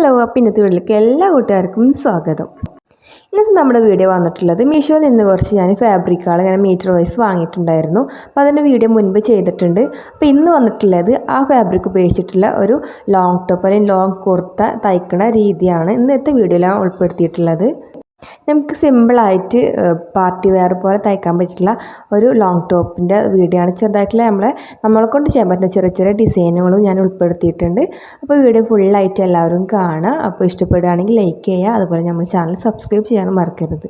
Hello അപ്പം ഇന്നത്തെ വീട്ടിലേക്ക് എല്ലാ കൂട്ടുകാർക്കും സ്വാഗതം. ഇന്നത്തെ നമ്മുടെ വീഡിയോ വന്നിട്ടുള്ളത് മീഷോയിൽ നിന്ന് കുറച്ച് ഞാൻ ഫാബ്രിക്കുകൾ ഇങ്ങനെ മീറ്റർ വൈസ് വാങ്ങിയിട്ടുണ്ടായിരുന്നു. അപ്പോൾ അതിന്റെ വീഡിയോ മുൻപ് ചെയ്തിട്ടുണ്ട്. അപ്പോൾ ഇന്ന് വന്നിട്ടുള്ളത് ആ ഫാബ്രിക് ഉപയോഗിച്ചിട്ടുള്ള ഒരു ലോങ് ടോപ്പ് അല്ലെങ്കിൽ ലോങ് കുർത്ത തയ്ക്കുന്ന രീതിയാണ് ഇന്നത്തെ വീഡിയോയിലാണ് ഉൾപ്പെടുത്തിയിട്ടുള്ളത്. നമുക്ക് സിമ്പിളായിട്ട് പാർട്ടി വെയർ പോലെ തയ്ക്കാൻ പറ്റുന്ന ഒരു ലോങ് ടോപ്പിന്റെ വീഡിയോ ആണ് ചെറുതായിട്ടുള്ള നമ്മളെ നമ്മളെ കൊണ്ട് ചെയ്യാൻ പറ്റുന്ന ചെറിയ ചെറിയ ഡിസൈനുകളും ഞാൻ ഉൾപ്പെടുത്തിയിട്ടുണ്ട്. അപ്പോൾ വീഡിയോ ഫുള്ളായിട്ട് എല്ലാവരും കാണുക. അപ്പോൾ ഇഷ്ടപ്പെടുകയാണെങ്കിൽ ലൈക്ക് ചെയ്യുക. അതുപോലെ നമ്മൾ ചാനൽ സബ്സ്ക്രൈബ് ചെയ്യാനും മറക്കരുത്.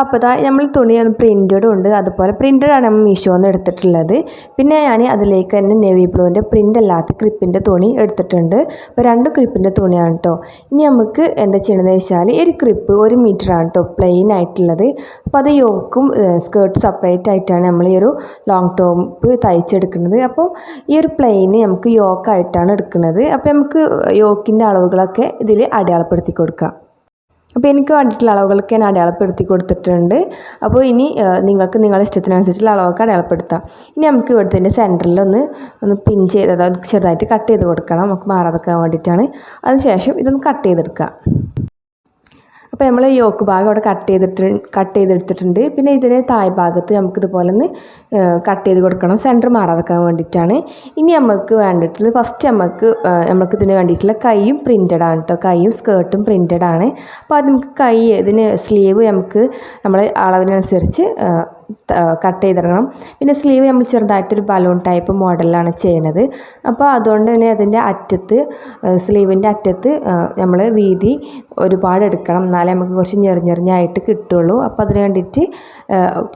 അപ്പോൾ ഇതാ നമ്മൾ തുണി പ്രിന്റഡും ഉണ്ട്. അതുപോലെ പ്രിന്റഡ് ആണ് നമ്മൾ മീഷോന്ന് എടുത്തിട്ടുള്ളത്. പിന്നെ ഞാൻ അതിലേക്ക് തന്നെ നെവി ബ്ലൂവിന്റെ പ്രിന്റ് അല്ലാത്ത ക്രിപ്പിന്റെ തുണി എടുത്തിട്ടുണ്ട്. അപ്പോൾ രണ്ട് ക്രിപ്പിന്റെ തുണിയാണ് കേട്ടോ ഇനി നമുക്ക് എന്താ ചെയ്യണമെന്ന് വെച്ചാൽ ഒരു ക്രിപ്പ് ഒരു മീറ്ററാണ് കേട്ടോ പ്ലെയിൻ ആയിട്ടുള്ളത്. അപ്പോൾ അത് യോക്കും സ്കേർട്ട് സെപ്പറേറ്റ് ആയിട്ടാണ് നമ്മൾ ഈ ഒരു ലോങ് ടോപ്പ് തയ്ച്ചെടുക്കുന്നത്. അപ്പോൾ ഈ ഒരു പ്ലെയിന് നമുക്ക് യോക്കായിട്ടാണ് എടുക്കുന്നത്. അപ്പോൾ നമുക്ക് യോക്കിന്റെ അളവുകളൊക്കെ ഇതിൽ അടയാളപ്പെടുത്തി കൊടുക്കാം. അപ്പോൾ എനിക്ക് വേണ്ടിയിട്ടുള്ള അളവുകളൊക്കെ ഞാൻ അടയാളപ്പെടുത്തി കൊടുത്തിട്ടുണ്ട്. അപ്പോൾ ഇനി നിങ്ങൾക്ക് നിങ്ങളുടെ ഇഷ്ടത്തിനനുസരിച്ചുള്ള അളവൊക്കെ അടയാളപ്പെടുത്താം. ഇനി നമുക്ക് ഇവിടുത്തെ സെന്ററിൽ ഒന്ന് ഒന്ന് പിൻ ചെയ്ത് അതായത് ചെറുതായിട്ട് കട്ട് ചെയ്ത് കൊടുക്കണം. നമുക്ക് മാറാതെക്കാൻ വേണ്ടിയിട്ടാണ്. അതിനുശേഷം ഇതൊന്ന് കട്ട് ചെയ്തെടുക്കുക അപ്പോൾ നമ്മൾ യോക്ക് ഭാഗം അവിടെ കട്ട് ചെയ്തിട്ട് കട്ട് ചെയ്തെടുത്തിട്ടുണ്ട്. പിന്നെ ഇതിന് താഴ് ഭാഗത്ത് നമുക്കിതുപോലെ ഒന്ന് കട്ട് ചെയ്ത് കൊടുക്കണം. സെന്റർ മാറാതെക്കാൻ വേണ്ടിയിട്ടാണ്. ഇനി നമുക്ക് വേണ്ടിയിട്ടുള്ളത് ഫസ്റ്റ് നമുക്ക് നമുക്ക് ഇതിന് വേണ്ടിയിട്ടുള്ള കൈയും പ്രിന്റഡ് ആണ് കേട്ടോ കൈയും സ്കേർട്ടും പ്രിന്റഡ് ആണ്. അപ്പോൾ അത് നമുക്ക് കൈ ഇതിന് സ്ലീവ് നമുക്ക് നമ്മൾ അളവിനനുസരിച്ച് കട്ട് ചെയ്തിടണം. പിന്നെ സ്ലീവ് നമ്മൾ ചെറുതായിട്ടൊരു ബലൂൺ ടൈപ്പ് മോഡലാണ് ചെയ്യണത്. അപ്പോൾ അതുകൊണ്ട് തന്നെ അതിന്റെ അറ്റത്ത് സ്ലീവിന്റെ അറ്റത്ത് നമ്മൾ വീതി ഒരുപാട് എടുക്കണം. എന്നാലേ നമുക്ക് കുറച്ച് ഞെറിഞ്ഞെറിഞ്ഞായിട്ട് കിട്ടുള്ളൂ. അപ്പോൾ അതിന് വേണ്ടിയിട്ട്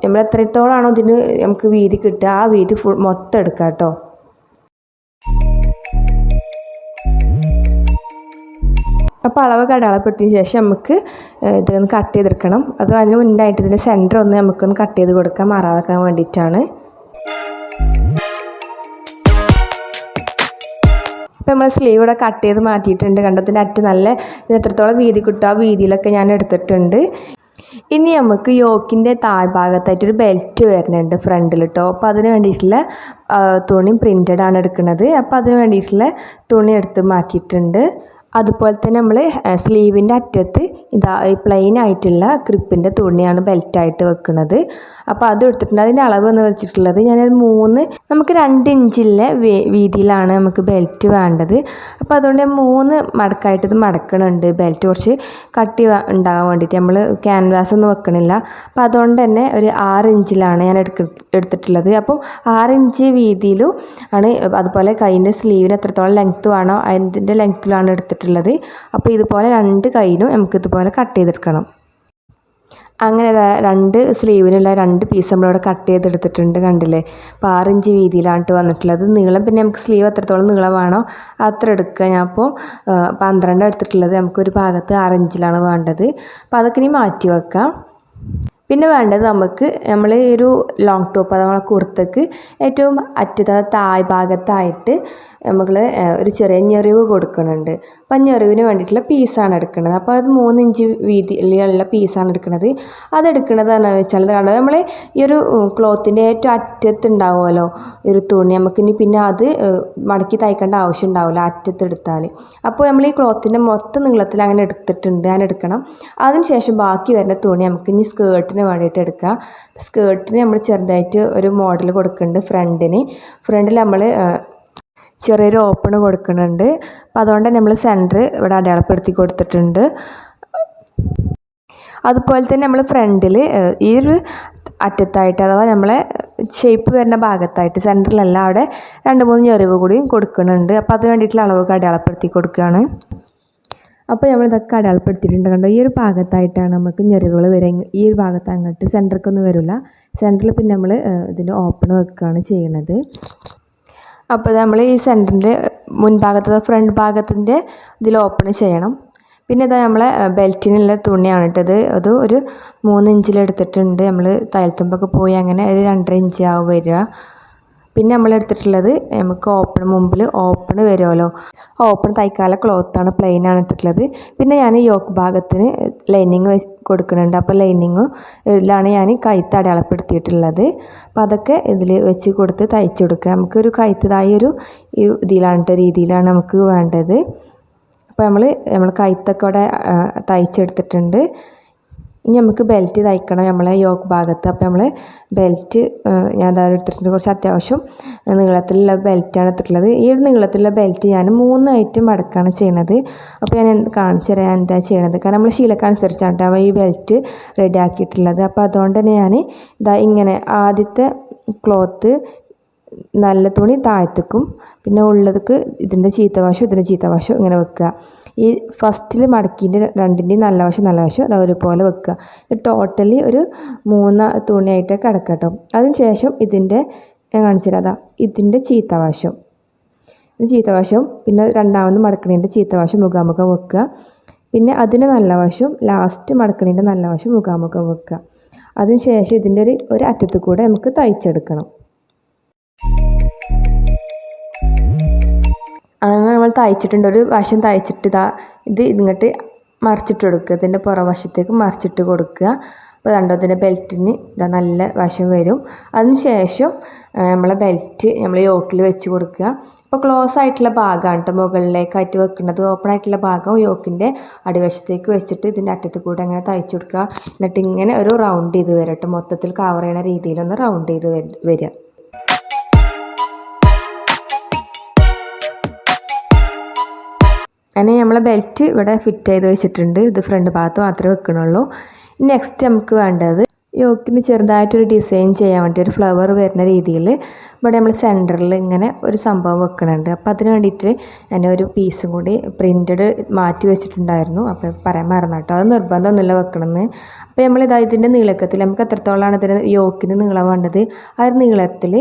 നമ്മൾ എത്രത്തോളാണോ ഇതിന് നമുക്ക് വീതി കിട്ടുക ആ വീതി ഫുൾ മൊത്തം എടുക്കാം കേട്ടോ അപ്പോൾ അളവൊക്കെ അടയാളപ്പെടുത്തിയ ശേഷം നമുക്ക് ഇതൊന്ന് കട്ട് ചെയ്തെടുക്കണം. അത് അതിന് മുന്നായിട്ട് ഇതിന്റെ സെന്റർ ഒന്ന് നമുക്കൊന്ന് കട്ട് ചെയ്ത് കൊടുക്കാം മാറാതാക്കാൻ വേണ്ടിയിട്ടാണ്. ഇപ്പം നമ്മൾ സ്ലീവ് കൂടെ കട്ട് ചെയ്ത് മാറ്റിയിട്ടുണ്ട്. കണ്ടതിന്റെ അറ്റ് നല്ല എത്രത്തോളം വീതി കിട്ടും ആ വീതിയിലൊക്കെ ഞാൻ എടുത്തിട്ടുണ്ട്. ഇനി നമുക്ക് യോക്കിന്റെ താഴ്ഭാഗത്തായിട്ടൊരു ബെൽറ്റ് വരുന്നുണ്ട് ഫ്രണ്ടിൽ കേട്ടോ അപ്പോൾ അതിന് വേണ്ടിയിട്ടുള്ള തുണി പ്രിന്റഡ് ആണ് എടുക്കുന്നത്. അപ്പോൾ അതിന് വേണ്ടിയിട്ടുള്ള തുണി എടുത്ത് മാറ്റിയിട്ടുണ്ട്. അതുപോലെ തന്നെ നമ്മൾ സ്ലീവിന്റെ അറ്റത്ത് ഇതാ പ്ലെയിൻ ആയിട്ടുള്ള ക്രിപ്പിന്റെ തുണിയാണ് ബെൽറ്റായിട്ട് വെക്കുന്നത് അപ്പോൾ അത് എടുത്തിട്ടുണ്ട്. അതിന്റെ അളവ് എന്ന് വെച്ചിട്ടുള്ളത് ഞാനൊരു മൂന്ന് നമുക്ക് രണ്ട് ഇഞ്ചിലെ വീതിയിലാണ് നമുക്ക് ബെൽറ്റ് വേണ്ടത്. അപ്പോൾ അതുകൊണ്ട് മൂന്ന് മടക്കായിട്ട് ഇത് മടക്കണുണ്ട് ബെൽറ്റ് കുറച്ച് കട്ടി ഉണ്ടാകാൻ വേണ്ടിയിട്ട് നമ്മൾ ക്യാൻവാസ് ഒന്നും വെക്കണില്ല. അപ്പോൾ അതുകൊണ്ട് തന്നെ ഒരു ആറ് ഇഞ്ചിലാണ് ഞാൻ എടുക്ക എടുത്തിട്ടുള്ളത്. അപ്പം ആറ് ഇഞ്ച് വീതിയിലും ആണ് അതുപോലെ കൈയിന്റെ സ്ലീവിന് എത്രത്തോളം ലെങ്ത്ത് വേണോ അതിന്റെ ലെങ്ത്തിലാണ് എടുത്തിട്ടുള്ളത്. അപ്പോൾ ഇതുപോലെ രണ്ട് കൈയിലും നമുക്ക് ഇതുപോലെ കട്ട് ചെയ്തെടുക്കണം. അങ്ങനെ രണ്ട് സ്ലീവിനുള്ള രണ്ട് പീസ് നമ്മളിവിടെ കട്ട് ചെയ്തെടുത്തിട്ടുണ്ട് കണ്ടില്ലേ? അപ്പോൾ ആറിഞ്ച് വീതിയിലാണ് വന്നിട്ടുള്ളത്. നീളം പിന്നെ നമുക്ക് സ്ലീവ് എത്രത്തോളം നീളം വേണോ? അത്ര എടുക്കുക. ഞാൻ അപ്പോൾ പന്ത്രണ്ട് എടുത്തിട്ടുള്ളത്. നമുക്കൊരു ഭാഗത്ത് ആറിഞ്ചിലാണ് വേണ്ടത്. അപ്പോൾ അതൊക്കെ ഇനി മാറ്റി വെക്കാം. പിന്നെ വേണ്ടത് നമുക്ക് നമ്മൾ ഒരു ലോങ് ടോപ്പ് അഥവാ കുർത്തക്ക് ഏറ്റവും അറ്റത്ത് തായ് ഭാഗത്തായിട്ട് നമ്മൾ ഒരു ചെറിയ ഞെറിവ് കൊടുക്കുന്നുണ്ട്. അപ്പം ഞെറിവിന് വേണ്ടിയിട്ടുള്ള പീസാണ് എടുക്കുന്നത്. അപ്പോൾ അത് മൂന്ന് ഇഞ്ച് വീതിയിലുള്ള പീസാണ് എടുക്കുന്നത്. അത് എടുക്കുന്നത് എന്താണെന്ന് വെച്ചാൽ കണ്ടത് നമ്മൾ ഈ ഒരു ക്ലോത്തിന്റെ ഏറ്റവും അറ്റത്തുണ്ടാവുമല്ലോ ഒരു തുണി. നമുക്കിനി പിന്നെ അത് മടക്കി തയ്ക്കേണ്ട ആവശ്യം ഉണ്ടാവില്ല അറ്റത്തെടുത്താൽ അപ്പോൾ നമ്മൾ ഈ ക്ലോത്തിന്റെ മൊത്തം നീളത്തിൽ അങ്ങനെ എടുത്തിട്ടുണ്ട്. ഞാൻ എടുക്കണം. അതിന് ശേഷം ബാക്കി വരുന്ന തുണി നമുക്കിനി സ്കേർട്ടിന് വേണ്ടിയിട്ട് എടുക്കാം സ്കേർട്ടിന് നമ്മൾ ചെറുതായിട്ട് ഒരു മോഡൽ കൊടുക്കുന്നുണ്ട് ഫ്രണ്ടിന്. ഫ്രണ്ടിൽ നമ്മൾ ചെറിയൊരു ഓപ്പൺ കൊടുക്കുന്നുണ്ട്. അപ്പോൾ അതുകൊണ്ട് നമ്മൾ സെന്റർ ഇവിടെ അടയാളപ്പെടുത്തി കൊടുത്തിട്ടുണ്ട്. അതുപോലെ തന്നെ നമ്മൾ ഫ്രണ്ടിൽ ഈ ഒരു അറ്റത്തായിട്ട് അഥവാ നമ്മളെ ഷേപ്പ് വരുന്ന ഭാഗത്തായിട്ട് സെന്ററിലല്ല അവിടെ രണ്ട് മൂന്ന് ഞെറിവ് കൂടി കൊടുക്കുന്നുണ്ട്. അപ്പോൾ അതിന് വേണ്ടിയിട്ടുള്ള അളവൊക്കെ അടയാളപ്പെടുത്തി കൊടുക്കുകയാണ് അപ്പോൾ നമ്മൾ ഇതൊക്കെ അടയാളപ്പെടുത്തിയിട്ടുണ്ട് കണ്ടോ? ഈ ഒരു ഭാഗത്തായിട്ടാണ് നമുക്ക് ഞെറിവുകൾ വരിക ഈ ഒരു ഭാഗത്ത് അങ്ങോട്ട് സെന്ററിക്കൊന്നും വരില്ല. സെന്ററിൽ പിന്നെ നമ്മൾ ഇതിന്റെ ഓപ്പൺ വെക്കുകയാണ് ചെയ്യുന്നത് അപ്പോൾ നമ്മൾ ഈ സെന്ററിന്റെ മുൻഭാഗത്ത് ഫ്രണ്ട് ഭാഗത്തിന്റെ ഇതിൽ ഓപ്പൺ ചെയ്യണം. പിന്നെ ഇതാ നമ്മളെ ബെൽറ്റിനുള്ള തുണിയാണ് ഇട്ടത് അത് ഒരു മൂന്ന് ഇഞ്ചിലെടുത്തിട്ടുണ്ട് നമ്മൾ തയ്യൽത്തുമ്പൊക്കെ പോയി അങ്ങനെ ഒരു രണ്ടര ഇഞ്ച് ആവും വരിക. പിന്നെ നമ്മൾ എടുത്തിട്ടുള്ളത് നമുക്ക് ഓപ്പൺ മുമ്പിൽ ഓപ്പൺ വരുമല്ലോ. ഓപ്പൺ തൈക്കാല ക്ലോത്താണ് പ്ലെയിൻ ആണ് എടുത്തിട്ടുള്ളത്. പിന്നെ ഞാൻ യോക്ക് ഭാഗത്തിന് ലൈനിങ് കൊടുക്കുന്നുണ്ട്. അപ്പോൾ ലൈനിങ് ഇതിലാണ് ഞാൻ കൈത്ത് അടയാളപ്പെടുത്തിയിട്ടുള്ളത്. അപ്പോൾ അതൊക്കെ ഇതിൽ വെച്ച് കൊടുത്ത് തയ്ച്ചു കൊടുക്കുക. നമുക്കൊരു കൈത്തതായ ഒരു ഇതിലാണ് രീതിയിലാണ് നമുക്ക് വേണ്ടത്. അപ്പോൾ നമ്മൾ നമ്മൾ കൈത്തൊക്കെ അവിടെ തയ്ച്ചെടുത്തിട്ടുണ്ട് ഇനി നമുക്ക് ബെൽറ്റ് തയ്ക്കണം. നമ്മളെ യോക്ക് ഭാഗത്ത്. അപ്പോൾ നമ്മൾ ബെൽറ്റ് ഞാൻ അതാ എടുത്തിട്ടുണ്ട്. കുറച്ച് അത്യാവശ്യം നീളത്തിലുള്ള ബെൽറ്റാണ് എടുത്തിട്ടുള്ളത്. ഈ ഒരു നീളത്തിലുള്ള ബെൽറ്റ് ഞാൻ മൂന്നായിട്ട് മടക്കാണ് ചെയ്യണത്. അപ്പോൾ ഞാൻ കാണിച്ചു തരാം. എന്താ ചെയ്യണത്? കാരണം നമ്മൾ ശീലക്കനുസരിച്ചാണ് ഈ ബെൽറ്റ് റെഡി ആക്കിയിട്ടുള്ളത്. അപ്പോൾ അതുകൊണ്ട് തന്നെ ഞാൻ ഇതാ ഇങ്ങനെ ആദ്യത്തെ ക്ലോത്ത് നല്ല തുണി താഴത്തേക്കും പിന്നെ ഉള്ളതൊക്കെ ഇതിന്റെ ചീത്ത വശം ഇതിന്റെ ചീത്ത വശം ഇങ്ങനെ വെക്കുക. ഈ ഫസ്റ്റിൽ മടക്കിന്റെ രണ്ടിന്റെയും നല്ല വശം നല്ല വശം അത് ഒരുപോലെ വെക്കുക. ഇത് ടോട്ടലി ഒരു മൂന്ന് തുണിയായിട്ട് കിടക്കുക കേട്ടോ അതിന് ശേഷം ഇതിന്റെ ഞാൻ കാണിച്ചു തരാം. അതാ ഇതിന്റെ ചീത്ത വശം. ഇത് ചീത്ത വശം പിന്നെ രണ്ടാമത് മടക്കണീന്റെ ചീത്ത വശം മുഖാമുഖം വെക്കുക. പിന്നെ അതിന് നല്ല വശം ലാസ്റ്റ് മടക്കണീന്റെ നല്ല വശം മുഖാമുഖം വെക്കുക. അതിന് ശേഷം ഇതിന്റെ ഒരു ഒരു അറ്റത്ത് കൂടെ നമുക്ക് തയ്ച്ചെടുക്കണം. അങ്ങനെ നമ്മൾ തയ്ച്ചിട്ടുണ്ട്. ഒരു വശം തയ്ച്ചിട്ട് ഇതാ ഇത് ഇങ്ങോട്ട് മറിച്ചിട്ട് കൊടുക്കുക. ഇതിന്റെ പുറവശത്തേക്ക് മറിച്ചിട്ട് കൊടുക്കുക. അപ്പോൾ കണ്ടോ ഇതിന്റെ ബെൽറ്റിന് ഇതാ നല്ല വശം വരും. അതിന് ശേഷം നമ്മളെ ബെൽറ്റ് നമ്മൾ യോക്കിൽ വെച്ച് കൊടുക്കുക. അപ്പോൾ ക്ലോസ് ആയിട്ടുള്ള ഭാഗമാണ് കേട്ടോ മുകളിലേക്കായിട്ട് വെക്കുന്നത്. ഓപ്പൺ ആയിട്ടുള്ള ഭാഗം യോക്കിന്റെ അടിവശത്തേക്ക് വെച്ചിട്ട് ഇതിന്റെ അറ്റത്ത് കൂടെ അങ്ങനെ തയ്ച്ചു കൊടുക്കുക. എന്നിട്ട് ഇങ്ങനെ ഒരു റൗണ്ട് ചെയ്ത് വരട്ടെ മൊത്തത്തിൽ കവർ ചെയ്യണ രീതിയിലൊന്ന് റൗണ്ട് ചെയ്ത് വര- വരിക അങ്ങനെ നമ്മളെ ബെൽറ്റ് ഇവിടെ ഫിറ്റ് ചെയ്ത് വെച്ചിട്ടുണ്ട്. ഇത് ഫ്രണ്ട് ഭാഗത്ത് മാത്രമേ വെക്കണുള്ളൂ. നെക്സ്റ്റ് നമുക്ക് വേണ്ടത് യോക്കിന് ചെറുതായിട്ടൊരു ഡിസൈൻ ചെയ്യാൻ വേണ്ടി ഒരു ഫ്ലവർ വരുന്ന രീതിയിൽ ഇവിടെ നമ്മൾ സെന്ററിൽ ഇങ്ങനെ ഒരു സംഭവം വെക്കണുണ്ട്. അപ്പോൾ അതിന് വേണ്ടിയിട്ട് ഞാൻ ഒരു പീസും കൂടി പ്രിന്റഡ് മാറ്റി വെച്ചിട്ടുണ്ടായിരുന്നു. അപ്പോൾ പറയാൻ മറന്നു കേട്ടോ. അത് നിർബന്ധമൊന്നുമില്ല വെക്കണമെന്ന്. അപ്പോൾ നമ്മൾ ഇതാ ഇതിന്റെ നീളക്കത്തിൽ നമുക്ക് എത്രത്തോളമാണ് ഇതിന് യോക്കിന് നീളം വേണ്ടത്? ആ ഒരു നീളത്തിൽ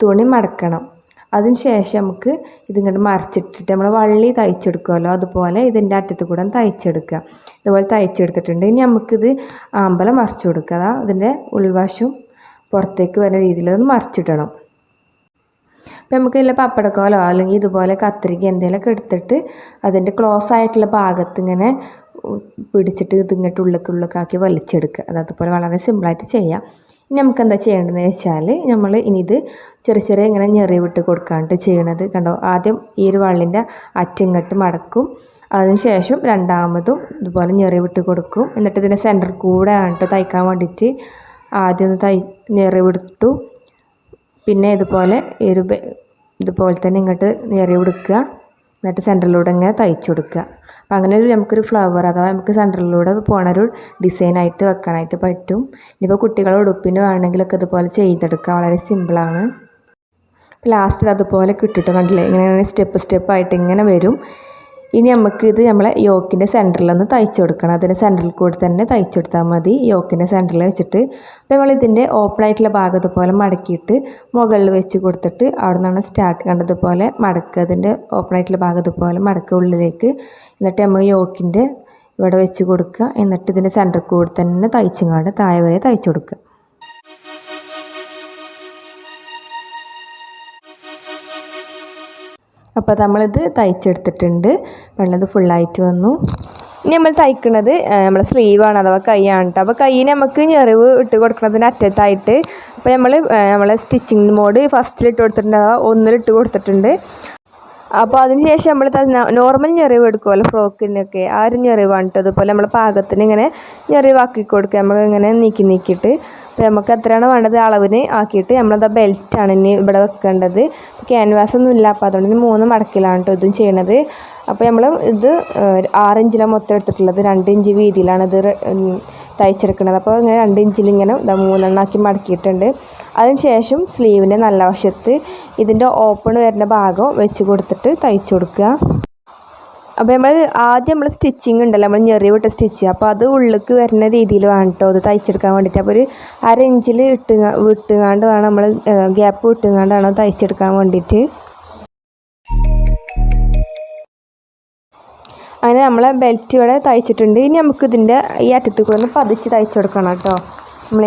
തുണി മടക്കണം. അതിന് ശേഷം നമുക്ക് ഇതിങ്ങോട്ട് മറിച്ചിട്ടിട്ട് നമ്മൾ വള്ളി തയ്ച്ചെടുക്കുമല്ലോ അതുപോലെ ഇതിന്റെ അറ്റത്ത് കൂടെ തയ്ച്ചെടുക്കുക. ഇതുപോലെ തയ്ച്ചെടുത്തിട്ടുണ്ട്. ഇനി നമുക്കിത് ആമ്പലം മറിച്ചു കൊടുക്കുക. അതാ ഇതിന്റെ ഉൾവശം പുറത്തേക്ക് വരുന്ന രീതിയിൽ അത് മറിച്ചിടണം. അപ്പോൾ നമുക്ക് ഇല്ല പപ്പടക്കോലോ അല്ലെങ്കിൽ ഇതുപോലെ കത്രിക എന്തെങ്കിലുമൊക്കെ എടുത്തിട്ട് അതിന്റെ ക്ലോസ് ആയിട്ടുള്ള ഭാഗത്ത് ഇങ്ങനെ പിടിച്ചിട്ട് ഇതിങ്ങോട്ട് ഉള്ളിലേക്ക് ഉള്ളിലേക്കാക്കി വലിച്ചെടുക്കുക. അത് അതുപോലെ വളരെ സിമ്പിളായിട്ട് ചെയ്യാം. ഇനി നമുക്ക് എന്താ ചെയ്യേണ്ടതെന്ന് വെച്ചാൽ നമ്മൾ ഇനി ഇത് ചെറിയ ചെറിയ ഇങ്ങനെ ഞെറി വിട്ട് കൊടുക്കാണ്ട് ചെയ്യണത്. കണ്ടോ? ആദ്യം ഈ ഒരു വള്ളിന്റെ അറ്റിങ്ങോട്ട് മടക്കും. അതിനുശേഷം രണ്ടാമതും ഇതുപോലെ ഞെറി വിട്ട് കൊടുക്കും. എന്നിട്ട് ഇതിന്റെ സെന്റർ കൂടെ ആണിട്ട് തയ്ക്കാൻ വേണ്ടിയിട്ട് ആദ്യം ഒന്ന് തൈ ഞെറി വിട്ടു. പിന്നെ ഇതുപോലെ ഒരു ഇതുപോലെ തന്നെ ഇങ്ങോട്ട് ഞെറി വിടുക്കുക. എന്നിട്ട് സെന്ററിലൂടെ ഇങ്ങനെ തയ്ച്ചു കൊടുക്കുക. അപ്പോൾ അങ്ങനെ ഒരു നമുക്കൊരു ഫ്ലവർ അഥവാ നമുക്ക് സെന്ററിലൂടെ പോണ ഒരു ഡിസൈനായിട്ട് വെക്കാനായിട്ട് പറ്റും. ഇനിയിപ്പോൾ കുട്ടികളുടെ ഉടുപ്പിന് വേണമെങ്കിലൊക്കെ ഇതുപോലെ ചെയ്തെടുക്കുക വളരെ സിമ്പിളാണ് ലാസ്റ്റ് അതുപോലെ കിട്ടിയിട്ട് കണ്ടില്ലേ? ഇങ്ങനെ സ്റ്റെപ്പ് സ്റ്റെപ്പ് ആയിട്ട് ഇങ്ങനെ വരും. ഇനി നമുക്ക് ഇത് നമ്മളെ യോക്കിന്റെ സെന്ററിലൊന്ന് തയ്ച്ചു കൊടുക്കണം. അതിന്റെ സെന്ററിൽ കൂടി തന്നെ തയ്ച്ചു കൊടുത്താൽ മതി. യോക്കിന്റെ സെന്ററിൽ വെച്ചിട്ട് അപ്പോൾ നമ്മൾ ഇതിന്റെ ഓപ്പൺ ആയിട്ടുള്ള ഭാഗം ഇതുപോലെ മടക്കിയിട്ട് മുകളിൽ വെച്ച് കൊടുത്തിട്ട് അവിടെ നിന്നാണ് സ്റ്റാർട്ട് കണ്ടതുപോലെ മടക്കുക അതിന്റെ ഓപ്പൺ ആയിട്ടുള്ള ഭാഗം ഇതുപോലെ മടക്കുക ഉള്ളിലേക്ക് എന്നിട്ട് നമ്മൾ യോക്കിന്റെ ഇവിടെ വെച്ച് കൊടുക്കുക. എന്നിട്ട് ഇതിന്റെ സെന്ററിൽ കൂടി തന്നെ തയ്ച്ചങ്ങാണ്ട് താഴെ വരെ തയ്ച്ചു കൊടുക്കുക. അപ്പോൾ നമ്മളിത് തയ്ച്ചെടുത്തിട്ടുണ്ട്. വെള്ളത് ഫുള്ളായിട്ട് വന്നു. ഇനി നമ്മൾ തയ്ക്കുന്നത് നമ്മളെ സ്ലീവാണ് അഥവാ കൈയാണ് കേട്ടോ അപ്പോൾ കൈയിന് നമുക്ക് ഞെറിവ് ഇട്ട് കൊടുക്കുന്നതിന് അറ്റത്തായിട്ട് അപ്പോൾ നമ്മൾ നമ്മളെ സ്റ്റിച്ചിങ് മോഡ് ഫസ്റ്റിൽ ഇട്ട് കൊടുത്തിട്ടുണ്ട് അഥവാ ഒന്നിലിട്ട് കൊടുത്തിട്ടുണ്ട്. അപ്പോൾ അതിന് ശേഷം നമ്മൾ നോർമൽ ഞെറിവ് എടുക്കുമല്ലോ ഫ്രോക്കിനൊക്കെ. ആ ഒരു ഞെറിവാണ് കേട്ടോ അതുപോലെ നമ്മൾ പാകത്തിന് ഇങ്ങനെ ഞെറിവാക്കി കൊടുക്കുക. നമ്മൾ ഇങ്ങനെ നീക്കി നീക്കിയിട്ട്. അപ്പോൾ നമുക്ക് എത്രയാണ് വേണ്ടത് അളവിന് ആക്കിയിട്ട് നമ്മളത് ബെൽറ്റാണ് ഇനി ഇവിടെ വെക്കേണ്ടത്. ക്യാൻവാസ് ഒന്നും ഇല്ല അപ്പോൾ അതുകൊണ്ട് മൂന്ന് മടക്കിലാണ് കേട്ടോ ഇതും ചെയ്യണത്. അപ്പോൾ നമ്മൾ ഇത് ആറ് ഇഞ്ചിലാണ് മൊത്തം എടുത്തിട്ടുള്ളത്. രണ്ട് ഇഞ്ച് വീതിയിലാണ് ഇത് തയ്ച്ചെടുക്കുന്നത് അപ്പോൾ ഇങ്ങനെ രണ്ട് ഇഞ്ചിൽ ഇങ്ങനെ ഇതാ മൂന്നെണ്ണാക്കി മടക്കിയിട്ടുണ്ട്. അതിന് ശേഷം സ്ലീവിന്റെ നല്ല വശത്ത് ഇതിന്റെ ഓപ്പൺ വരുന്ന ഭാഗം വെച്ച് കൊടുത്തിട്ട് തയ്ച്ചു കൊടുക്കുക. അപ്പോൾ നമ്മൾ ആദ്യം നമ്മൾ സ്റ്റിച്ചിങ് ഉണ്ടല്ലോ നമ്മൾ ഞെറി വിട്ട സ്റ്റിച്ച് അപ്പോൾ അത് ഉള്ളിലേക്ക് വരുന്ന രീതിയിൽ വേണം കേട്ടോ അത് തയ്ച്ചെടുക്കാൻ വേണ്ടിയിട്ട് അപ്പോൾ ഒരു അര ഇഞ്ചിൽ ഇട്ട് വിട്ടുങ്ങാണ്ട് വേണം നമ്മൾ ഗ്യാപ്പ് വിട്ടുങ്ങാണ്ട് വേണം തയ്ച്ചെടുക്കാൻ വേണ്ടിയിട്ട് അങ്ങനെ നമ്മളെ ബെൽറ്റ് ഇവിടെ തയ്ച്ചിട്ടുണ്ട്. ഇനി നമുക്ക് ഇതിന്റെ ഈ അറ്റത്ത് കൂടെ ഒന്ന് പതിച്ച് തയ്ച്ചു കൊടുക്കണം കേട്ടോ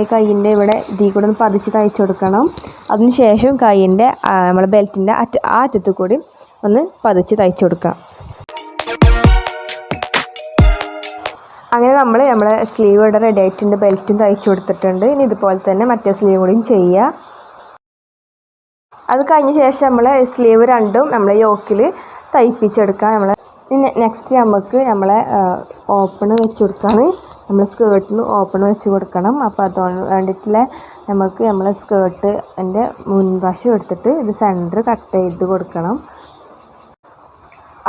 ഈ കയ്യിന്റെ ഇവിടെ ഇതിൽ കൂടെ ഒന്ന് പതിച്ച് തയ്ച്ചു കൊടുക്കണം അതിന് ശേഷം കയ്യിന്റെ നമ്മളെ ബെൽറ്റിന്റെ അറ്റ ആ അറ്റത്ത് കൂടി ഒന്ന് പതിച്ച് തയ്ച്ചു കൊടുക്കാം അങ്ങനെ നമ്മൾ നമ്മളെ സ്ലീവ് ഇവിടെ റെഡി ആയിട്ടുണ്ട് ബെൽറ്റും തയ്ച്ചു കൊടുത്തിട്ടുണ്ട്. ഇനി ഇതുപോലെ തന്നെ മറ്റേ സ്ലീവ് കൂടിയും ചെയ്യുക അത് കഴിഞ്ഞ ശേഷം നമ്മൾ സ്ലീവ് രണ്ടും നമ്മൾ യോക്കിൽ തയ്പ്പിച്ചെടുക്കുക നമ്മൾ നെക്സ്റ്റ് നമുക്ക് നമ്മളെ ഓപ്പൺ വെച്ച് കൊടുക്കാണ്. നമ്മൾ സ്കേർട്ടിന് ഓപ്പൺ വെച്ച് കൊടുക്കണം. അപ്പോൾ അതുകൊണ്ട് വേണ്ടിയിട്ടുള്ള നമുക്ക് നമ്മളെ സ്കേർട്ട് എന്റെ മുൻവശം എടുത്തിട്ട് ഇത് സെന്റർ കട്ട് ചെയ്ത് കൊടുക്കണം.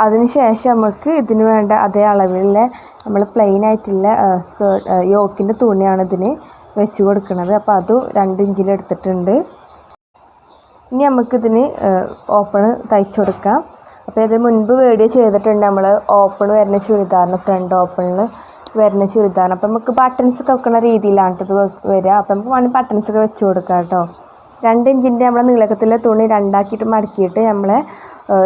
അതിനുശേഷം നമുക്ക് ഇതിന് വേണ്ട അതേ അളവിലുള്ള നമ്മൾ പ്ലെയിൻ ആയിട്ടുള്ള സ്കേർട്ട് യോക്കിന്റെ തുണിയാണ് ഇതിന് വെച്ച് കൊടുക്കുന്നത് അപ്പോൾ അതും രണ്ട് ഇഞ്ചിൽ എടുത്തിട്ടുണ്ട്. ഇനി നമുക്കിതിന് ഓപ്പൺ തയ്ച്ചു കൊടുക്കാം. അപ്പോൾ ഇത് മുൻപ് വീഡിയോ ചെയ്തിട്ടുണ്ട് നമ്മൾ ഓപ്പൺ വരുന്ന ചുരിദാറിന് ഫ്രണ്ട് ഓപ്പണിൽ വരുന്ന ചുരിദാറിന്. അപ്പോൾ നമുക്ക് ബട്ടൺസ് ഒക്കെ വെക്കുന്ന രീതിയിലാണ് ഇത് വരിക. അപ്പോൾ നമുക്ക് വേണമെങ്കിൽ ബട്ടൺസ് ഒക്കെ വെച്ച് കൊടുക്കാം കേട്ടോ. രണ്ട് ഇഞ്ചിന്റെ നമ്മളെ നീളക്കത്തിലെ തുണി രണ്ടാക്കിയിട്ട് മടക്കിയിട്ട് നമ്മളെ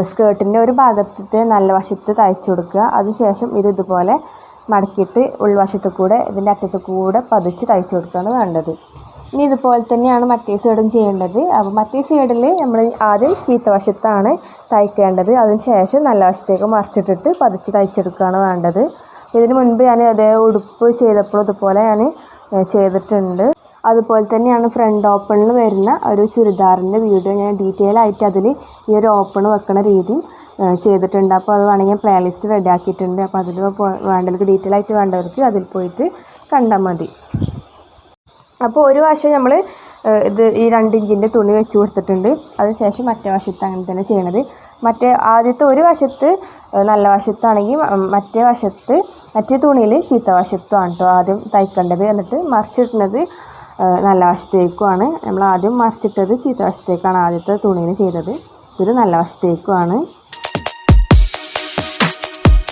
സ്കേർട്ടിന്റെ ഒരു ഭാഗത്തെ നല്ല വശത്ത് തയ്ച്ചു കൊടുക്കുക. അതിനുശേഷം ഇത് ഇതുപോലെ മടക്കിയിട്ട് ഉൾവശത്ത് കൂടെ ഇതിന്റെ അറ്റത്ത് കൂടെ പതിച്ച് തയ്ച്ചു കൊടുക്കുകയാണ് വേണ്ടത്. ഇനി ഇതുപോലെ തന്നെയാണ് മറ്റേ സൈഡും ചെയ്യേണ്ടത്. അപ്പോൾ മറ്റേ സൈഡിൽ നമ്മൾ ആദ്യം ചീത്ത വശത്താണ് തയ്ക്കേണ്ടത്. അതിന് ശേഷം നല്ല വശത്തേക്ക് മറിച്ചിട്ടിട്ട് പതിച്ച് തയ്ച്ചെടുക്കുകയാണ് വേണ്ടത്. ഇതിന് മുൻപ് ഞാൻ അതേ ഉടുപ്പ് ചെയ്തപ്പോൾ ഇതുപോലെ ഞാൻ ചെയ്തിട്ടുണ്ട്. അതുപോലെ തന്നെയാണ് ഫ്രണ്ട് ഓപ്പണിൽ വരുന്ന ഒരു ചുരിദാറിന്റെ വീഡിയോ ഞാൻ ഡീറ്റെയിൽ ആയിട്ട് അതിൽ ഈ ഒരു ഓപ്പൺ വെക്കുന്ന രീതി. ചെയ്തിട്ടുണ്ട്. അപ്പോൾ അത് വേണമെങ്കിൽ റെഡി ആക്കിയിട്ടുണ്ട്. അപ്പോൾ അതിൽ വേണ്ടവർക്ക് ഡീറ്റെയിൽ ആയിട്ട് വേണ്ടവർക്ക് അതിൽ പോയിട്ട് കണ്ടാൽ മതി. അപ്പോൾ ഒരു വശം നമ്മൾ ഇത് ഈ രണ്ട് ഇഞ്ചിന്റെ തുണി വെച്ച് കൊടുത്തിട്ടുണ്ട്. അതിനുശേഷം മറ്റേ വശത്ത് അങ്ങനെ തന്നെ ചെയ്യണത്. മറ്റേ ആദ്യത്തെ ഒരു വശത്ത് നല്ല വശത്താണെങ്കിൽ മറ്റേ വശത്ത് മറ്റേ തുണിയിൽ ചീത്ത വശത്തുമാണ് കേട്ടോ ആദ്യം തയ്ക്കേണ്ടത്. എന്നിട്ട് മറിച്ചിടുന്നത് നല്ല വശത്തേക്കുമാണ്. നമ്മൾ ആദ്യം മറിച്ചിട്ടത് ചീത്ത വശത്തേക്കാണ് ആദ്യത്തെ തുണിയിൽ ചെയ്തത്. ഇത് നല്ല വശത്തേക്കുമാണ്.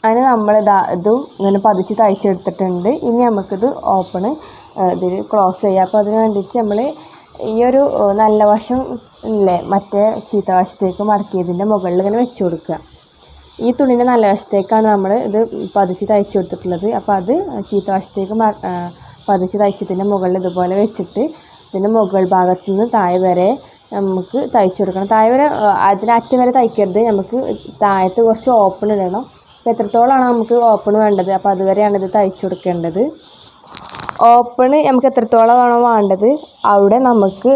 അതിന് നമ്മൾ ഇതാ ഇതും ഇങ്ങനെ പതിച്ച് തയ്ച്ചെടുത്തിട്ടുണ്ട്. ഇനി നമുക്കിത് ഓപ്പണ് ഇതിൽ ക്ലോസ് ചെയ്യാം. അപ്പോൾ അതിന് വേണ്ടിയിട്ട് നമ്മൾ ഈ ഒരു നല്ല വശം ഇല്ലേ മറ്റേ ചീത്ത വശത്തേക്ക് മടക്കിയതിന്റെ മുകളിൽ ഇങ്ങനെ വെച്ച് കൊടുക്കുക. ഈ തുണിന്റെ നല്ല വശത്തേക്കാണ് നമ്മൾ ഇത് പതിച്ച് തയ്ച്ചു കൊടുത്തിട്ടുള്ളത്. അപ്പോൾ അത് ചീത്ത വശത്തേക്ക് പതിച്ച് തയ്ച്ചതിന്റെ മുകളിൽ ഇതുപോലെ വെച്ചിട്ട് ഇതിന്റെ മുകൾ ഭാഗത്തു നിന്ന് താഴെ വരെ നമുക്ക് തയ്ച്ചു കൊടുക്കണം. താഴെ വരെ അതിന് അറ്റം വരെ തയ്ക്കരുത്. നമുക്ക് താഴത്ത് കുറച്ച് ഓപ്പൺ ഇടണം. അപ്പോൾ എത്രത്തോളമാണ് നമുക്ക് ഓപ്പൺ വേണ്ടത്? അപ്പോൾ അതുവരെയാണ് ഇത് തയ്ച്ചു കൊടുക്കേണ്ടത്. ഓപ്പൺ നമുക്ക് എത്രത്തോളം ആണോ വേണ്ടത് അവിടെ നമുക്ക്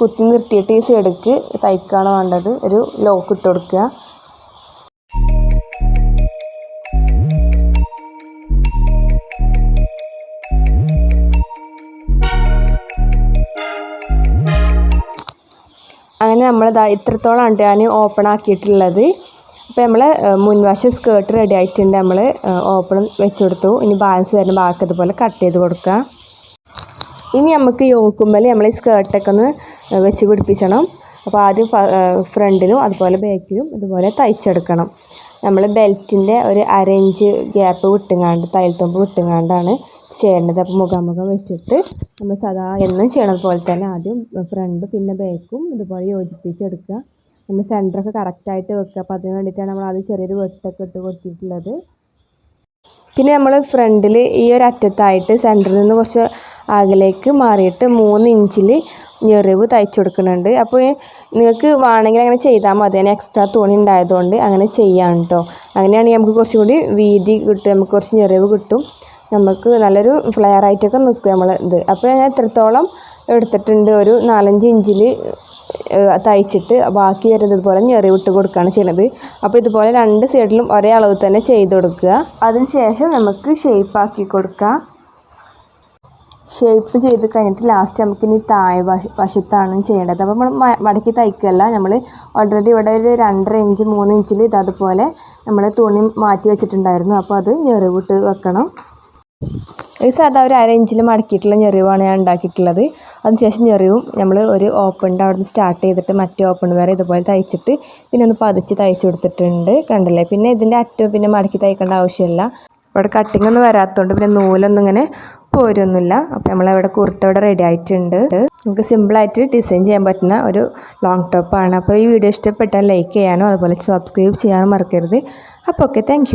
കുത്തി നിർത്തിയിട്ട് ഈ സൈഡിലേക്ക് തയ്ക്കുകയാണ് വേണ്ടത്. ഒരു ലോക്ക് ഇട്ട് കൊടുക്കുക. അങ്ങനെ നമ്മൾ ഇത്രത്തോളമാണ് ഞാൻ ഓപ്പൺ ആക്കിയിട്ടുള്ളത്. അപ്പോൾ നമ്മൾ മുൻവശം സ്കേർട്ട് റെഡി ആയിട്ടുണ്ട്. നമ്മൾ ഓപ്പൺ വെച്ച് കൊടുത്തു ഇനി ബാലൻസ് വരുന്ന ബാക്കി അതുപോലെ കട്ട് ചെയ്ത് കൊടുക്കുക. ഇനി നമുക്ക് യോക്കുമ്പോൾ നമ്മൾ ഈ സ്കേർട്ടൊക്കെ ഒന്ന് വെച്ച് പിടിപ്പിക്കണം അപ്പോൾ ആദ്യം ഫ്രണ്ടിലും അതുപോലെ ബാക്കിലും ഇതുപോലെ തയ്ച്ചെടുക്കണം. നമ്മൾ ബെൽറ്റിന്റെ ഒരു അരഞ്ച് ഗ്യാപ്പ് വിട്ടുങ്ങാണ്ട് തയ്യൽത്തുമ്പ് വിട്ടുങ്ങാണ്ടാണ് ചെയ്യേണ്ടത്. അപ്പോൾ മുഖാമുഖം വെച്ചിട്ട് നമ്മൾ സദാ എന്നും ചെയ്യണത് പോലെ തന്നെ ആദ്യം ഫ്രണ്ട് പിന്നെ ബാക്കും ഇതുപോലെ യോജിപ്പിച്ചെടുക്കുക. നമ്മൾ സെന്ററൊക്കെ കറക്റ്റായിട്ട് വെക്കുക. അപ്പോൾ അതിന് വേണ്ടിയിട്ടാണ് നമ്മൾ ആദ്യം ചെറിയൊരു വെട്ടൊക്കെ ഇട്ട് കൊടുത്തിട്ടുള്ളത് പിന്നെ നമ്മൾ ഫ്രണ്ടിൽ ഈ ഒരു അറ്റത്തായിട്ട് സെന്ററിൽ നിന്ന് കുറച്ച് അകലേക്ക് മാറിയിട്ട് മൂന്ന് ഇഞ്ചിൽ ഞെറിവ് തയ്ച്ചു കൊടുക്കുന്നുണ്ട്. അപ്പോൾ നിങ്ങൾക്ക് വേണമെങ്കിൽ അങ്ങനെ ചെയ്താൽ മതി. അതിന് എക്സ്ട്രാ തുണി ഉണ്ടായതുകൊണ്ട് അങ്ങനെ ചെയ്യാം കേട്ടോ. അങ്ങനെയാണെങ്കിൽ നമുക്ക് കുറച്ചും കൂടി വീതി കിട്ടും. നമുക്ക് കുറച്ച് ഞെറിവ് കിട്ടും. നമുക്ക് നല്ലൊരു ഫ്ലെയർ ആയിട്ടൊക്കെ നിൽക്കും നമ്മൾ ഇത്. അപ്പോൾ ഞാൻ എത്രത്തോളം എടുത്തിട്ടുണ്ട്? ഒരു നാലഞ്ച് ഇഞ്ചിൽ തയ്ച്ചിട്ട് ബാക്കി വരുന്നത് പോലെ ഞെറി വിട്ട് കൊടുക്കുകയാണ് ചെയ്യുന്നത് അപ്പോൾ ഇതുപോലെ രണ്ട് സൈഡിലും ഒരേ അളവ് തന്നെ ചെയ്ത് കൊടുക്കുക. അതിനുശേഷം നമുക്ക് ഷേപ്പ് ആക്കി കൊടുക്കാം. ഷേപ്പ് ചെയ്ത് കഴിഞ്ഞിട്ട് ലാസ്റ്റ് നമുക്കിനി താഴെ വശത്താണ് ചെയ്യേണ്ടത്. അപ്പോൾ നമ്മൾ മടക്കി തയ്ക്കുകയല്ല നമ്മൾ ഓൾറെഡി ഇവിടെ ഒരു രണ്ടര ഇഞ്ച് മൂന്ന് ഇഞ്ചിൽ ഇത് അതുപോലെ നമ്മൾ തുണി മാറ്റി വെച്ചിട്ടുണ്ടായിരുന്നു. അപ്പോൾ അത് ഞെറിവിട്ട് വെക്കണം. ഇത് സാധാ ഒരു അര ഇഞ്ചിൽ മടക്കിയിട്ടുള്ള ഞെറിവാണ് ഞാൻ ഉണ്ടാക്കിയിട്ടുള്ളത്. അതിനുശേഷം ഞെറിയും. നമ്മൾ ഒരു ഓപ്പണിന്റെ അവിടെ നിന്ന് സ്റ്റാർട്ട് ചെയ്തിട്ട് മറ്റേ ഓപ്പൺ വരെ ഇതുപോലെ തയ്ച്ചിട്ട് പിന്നെ ഒന്ന് പതിച്ച് തയ്ച്ചു കൊടുത്തിട്ടുണ്ട്. കണ്ടല്ലേ? പിന്നെ ഇതിന്റെ അറ്റവും പിന്നെ മടക്കി തയ്ക്കേണ്ട ആവശ്യമില്ല. ഇവിടെ കട്ടിംഗ് ഒന്നും വരാത്തതുകൊണ്ട് പിന്നെ നൂലൊന്നും ഇങ്ങനെ പോരൊന്നുമില്ല. അപ്പോൾ നമ്മളവിടെ കുർത്ത ഇവിടെ റെഡി ആയിട്ടുണ്ട്. നമുക്ക് സിമ്പിളായിട്ട് ഡിസൈൻ ചെയ്യാൻ പറ്റുന്ന ഒരു ലോങ് ടോപ്പാണ് അപ്പോൾ ഈ വീഡിയോ ഇഷ്ടപ്പെട്ടാൽ ലൈക്ക് ചെയ്യാനോ അതുപോലെ സബ്സ്ക്രൈബ് ചെയ്യാനോ മറക്കരുത്. അപ്പോൾ ഓക്കെ താങ്ക്